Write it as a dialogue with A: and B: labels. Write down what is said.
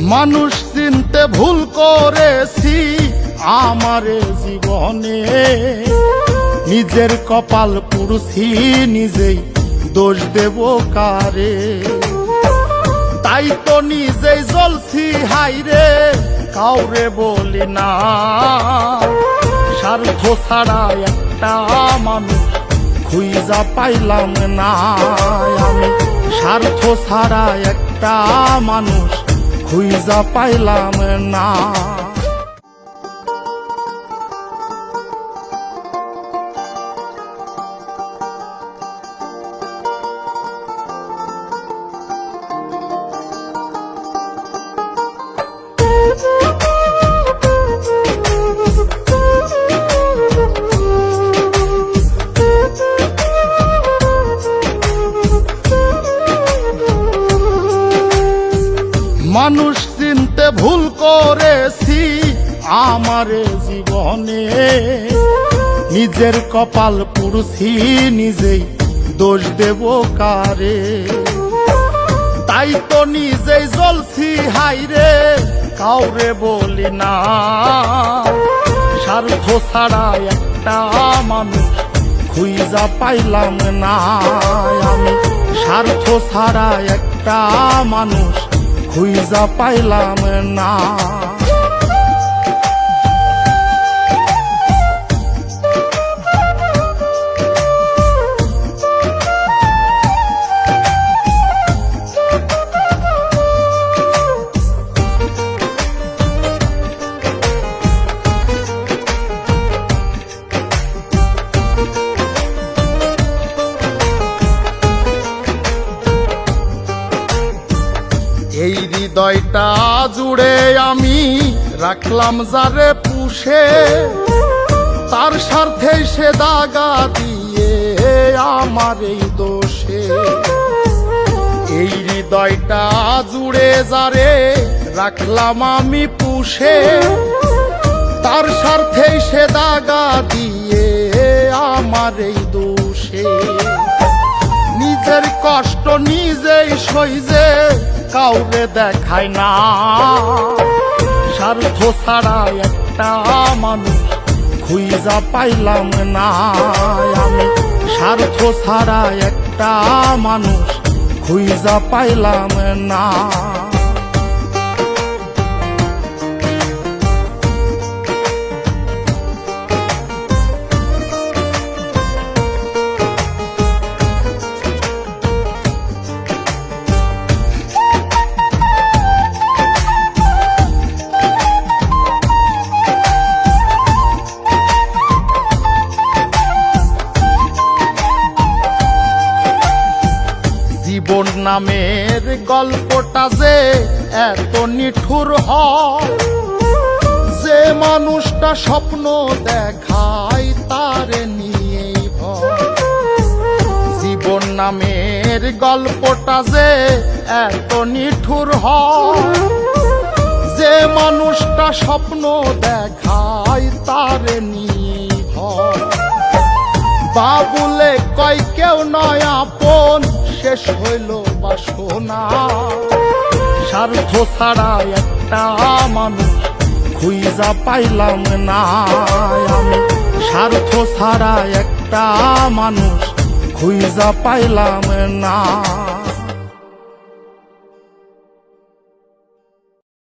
A: মানুষ চিনতে ভুল করেছি, আমার জীবনে। নিজের কপাল পুরুষি নিজেই দোষ দেব কারে। তাই তো নিজেই জ্বলছি, হাইরে, কাউরে বলি না। স্বার্থ ছাড়া একটা মানুষ খুইজা পাইলাম না। আমি স্বার্থ ছাড়া একটা মানুষ খুইজা পাইলাম না। চিনতে ভুল করেছি আমারে জীবনে। নিজের কপাল পুরুষি নিজেই দোষ দেব কারে। তাই তো নিজেই জ্বলছি, হাইরে, কাউরে বলি না। স্বার্থ ছাড়া একটা মানুষ খুইজা পাইলাম না। আমি স্বার্থ ছাড়া একটা মানুষ খুইজা পাইলাম না। এই হৃদয়টা জুড়ে আমি রাখলাম যারে পুষে। তার স্বার্থে সে দাগা দিয়ে আমার এই দোষে। এই হৃদয়টা জুড়ে যারে রাখলাম আমি পুষে। তার স্বার্থে সে দাগা দিয়ে আমার এই দোষে। নিজের কষ্ট নিজেই সইজে কাউকে দেখায় না। স্বার্থ ছাড়া একটা মানুষ খুইজা পাইলাম না। আমি স্বার্থ ছাড়া একটা মানুষ খুইজা পাইলাম না। জীবন নামের গল্পটা যে এত নিঠুর হয়। যে মানুষটা স্বপ্ন দেখায় তার ভয়। জীবন নামের গল্পটা যে এত নিঠুর হয়। যে মানুষটা স্বপ্ন দেখায় তার ভয় বাবুলে কয় কেউ নয় আপন, শেষ হইল বাসনা। স্বার্থ ছাড়া একটা মানুষ খুইজা পাইলাম না। আমি স্বার্থ ছাড়া একটা মানুষ খুইজা পাইলাম না।